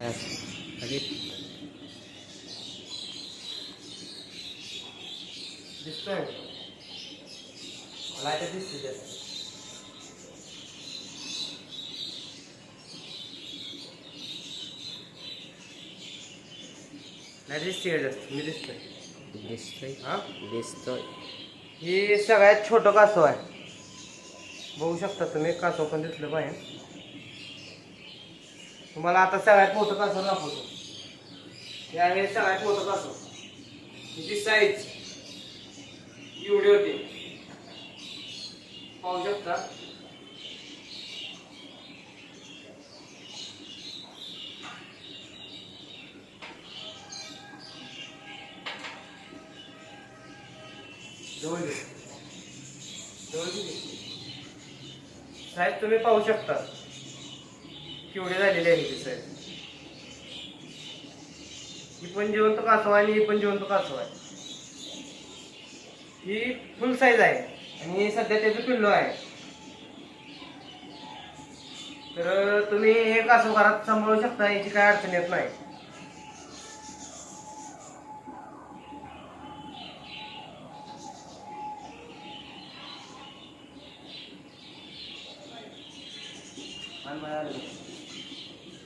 अजित दिसतोय मला आता दिसते जास्त नाही दिसते का जास्त मी दिसतोय दिसतोय हा दिसतोय ही सगळ्यात छोटं कासव आहे? बघू शकता तुम्ही कासव पण दिसलं पाहिजे. तुम्हाला आता सगळ्यात मोठं कासव दाखवतो. यावेळेस सगळ्यात मोठं कासव तिची साईज एवढी होती. पाहू शकता. जवळ जवळ घे. साहेब तुम्ही पाहू शकता. केवढी झालेली आहे ही साहेब ही पण जिवंत कासव आहे आणि ही पण जिवंत कासव आहे. ही फुल साईज आहे आणि सध्या त्याचं पिल्लो आहे. तर तुम्ही हे कासव घरात सांभाळू शकता याची काय अडचण येत नाही. आणि